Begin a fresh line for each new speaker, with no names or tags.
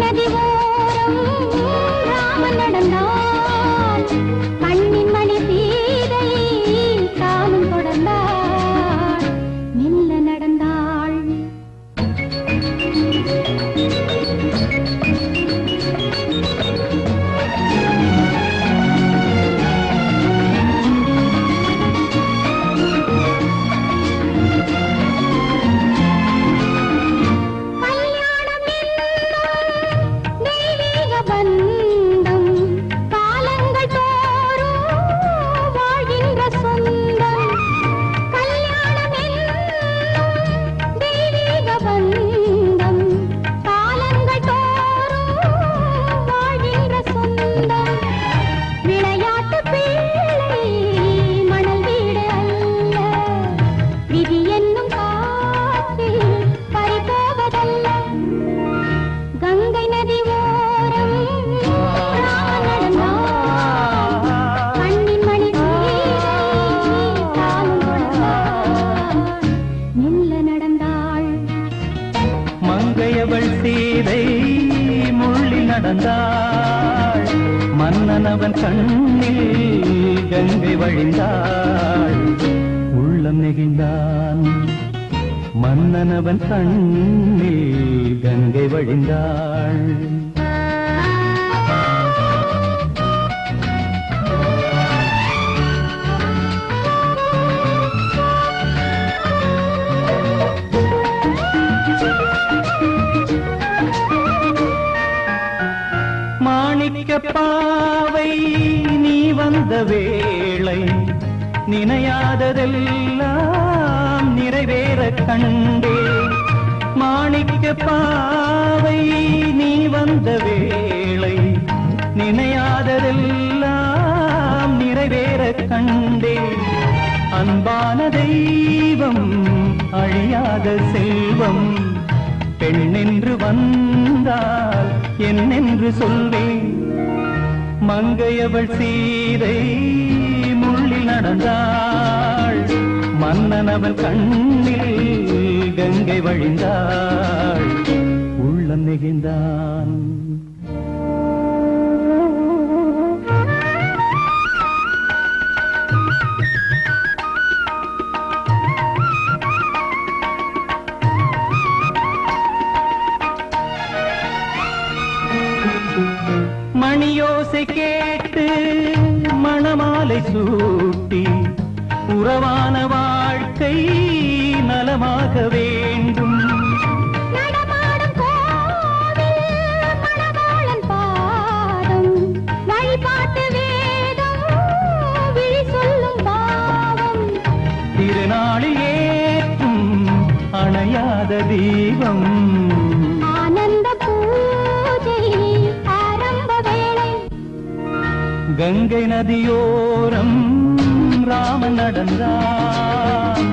ನದಿವೋ சீதை முள்ளி நடந்தாள் மன்னனவன் கண்ணில் கங்கை வழிந்தாள் உள்ளம் நெகிழ்ந்தான். மன்னனவன் கண்ணில் கங்கை வழிந்தாள். மாணிக்க பாவை நீ வந்த வேளை நினையாததெல்லாம் நிறைவேற கண்டே. மாணிக்க பாவை நீ வந்த வேளை நினையாததெல்லாம் நிறைவேற கண்டே. அன்பான தெய்வம் அழியாத செல்வம் பெண்ணென்று வந்தால் என்னென்று சொல்வேன்? மங்கையவள் சீதை முள்ளில் நடந்தாள். மன்னனவள் கண்ணில் கங்கை வழிந்தாள். உள்ளம் நெகிழ்ந்தான். மணியோசை கேட்டு மணமாலை சூட்டி உறவான வாழ்க்கை நலமாக வேண்டும். திருநாளில் ஏற்றும் அணையாத தீபம். கங்கை நதியோரம் ராமன் நடந்தான்